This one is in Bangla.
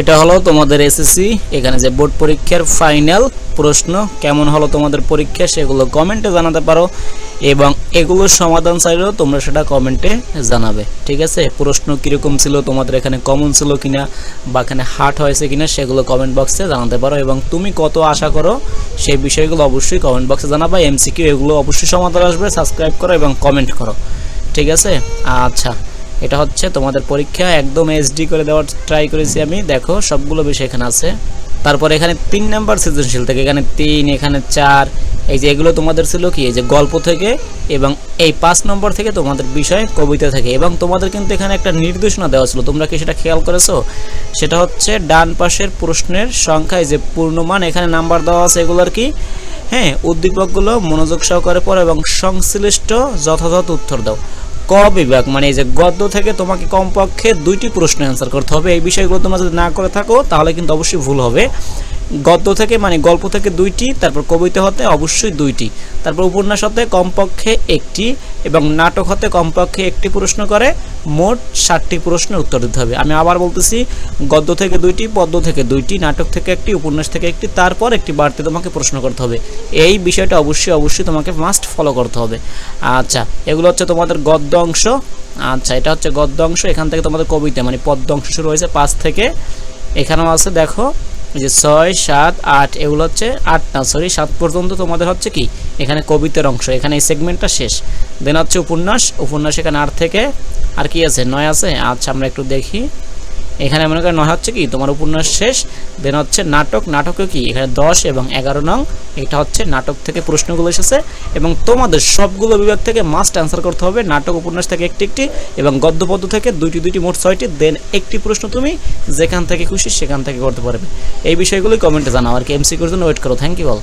এটা হলো তোমাদের এসএসসি এখানে যে বোর্ড পরীক্ষার ফাইনাল প্রশ্ন, কেমন হলো তোমাদের পরীক্ষা সেগুলো কমেন্টে জানাতে পারো এবং এগুলোর সমাধান চাইলেও তোমরা সেটা কমেন্টে জানাবে, ঠিক আছে? প্রশ্ন কীরকম ছিল, তোমাদের এখানে কমন ছিল কিনা বা এখানে হার্ট হয়েছে কিনা সেগুলো কমেন্ট বক্সে জানাতে পারো এবং তুমি কত আশা করো সেই বিষয়গুলো অবশ্যই কমেন্ট বক্সে জানাবা এমসিকিউ এগুলো অবশ্যই সমাধান আসবে সাবস্ক্রাইব করো এবং কমেন্ট করো, ঠিক আছে? আচ্ছা। এটা হচ্ছে তোমাদের পরীক্ষা, একদম এইচডি করে দেওয়ার ট্রাই করেছি আমি। দেখো, সবগুলো বিষয় এখানে আছে। তারপর এখানে তিন নাম্বার সৃজনশীল থেকে এখানে তিন, এখানে চার। এই যে এগুলো তোমাদের ছিল কি? এই যে গল্প থেকে এবং এই পাঁচ নম্বর থেকে তোমাদের বিষয় কবিতা থেকে। এবং তোমাদের কিন্তু এখানে একটা নির্দেশনা দেওয়া ছিল। তোমরা কি সেটা খেয়াল করেছ? সেটা হচ্ছে ডান পাশের প্রশ্নের সংখ্যায় যে পূর্ণমান, এখানে নাম্বার দেওয়া আছে এগুলোর কি? হ্যাঁ উদ্দীপকগুলো মনোযোগ সহকারে পড়ো এবং সংশ্লিষ্ট যথাযথ উত্তর দাও। ক বিভাগ? মানে এই যে গদ্য থেকে তোমাকে কমপক্ষে দুইটি প্রশ্ন অ্যান্সার করতে হবে। এই বিষয়গুলো তোমরা যদি না করে থাকো, তাহলে কিন্তু অবশ্যই ভুল হবে। গদ্য থেকে মানে গল্প থেকে দুইটি, তারপর কবিতা হতে অবশ্যই দুইটি। তারপর উপন্যাস হতে কমপক্ষে একটি এবং নাটক হতে কমপক্ষে একটি প্রশ্ন করে, মোট ষাটটি প্রশ্নের উত্তর দিতে হবে। আমি আবার বলতেছি, গদ্য থেকে দুইটি, পদ্য থেকে দুইটি, নাটক থেকে একটি, উপন্যাস থেকে একটি, তারপর একটি বাড়তি তোমাকে প্রশ্ন করতে হবে। এই বিষয়টা অবশ্যই অবশ্যই তোমাকে মাস্ট ফলো করতে হবে। আচ্ছা এগুলো হচ্ছে তোমাদের গদ্য অংশ। আচ্ছা এটা হচ্ছে গদ্য অংশ। এখান থেকে তোমাদের কবিতা মানে পদ্য অংশ শুরু হয়েছে পাঁচ থেকে। এখানেও আছে, দেখো যে ছয়, সাত, আট, এগুলো হচ্ছে আট না সরি সাত পর্যন্ত তোমাদের হচ্ছে কি? এখানে কবিতার অংশ, এখানে এই সেগমেন্টটা শেষ। দেন হচ্ছে উপন্যাস উপন্যাস এখানে আট থেকে, আর কি আছে? নয় আছে? আচ্ছা আমরা একটু দেখি। এখানে মনে করেন হচ্ছে কি? তোমার উপন্যাস শেষ দেন হচ্ছে নাটক। নাটকে কি? এখানে দশ এবং এগারো নং। এটা হচ্ছে নাটক থেকে প্রশ্নগুলো এসেছে এবং তোমাদের সবগুলো বিভাগ থেকে মাস্ট অ্যান্সার করতে হবে। নাটক, উপন্যাস থেকে একটি একটি এবং গদ্যপদ্য থেকে দুইটি দুইটি, মোট ছয়টি। দেন একটি প্রশ্ন তুমি যেখান থেকে খুশি সেখান থেকে করতে পারবে। এই বিষয়গুলোই কমেন্টে জানাও আর কি। এমসিকিউর জন্য ওয়েট করো। Thank you all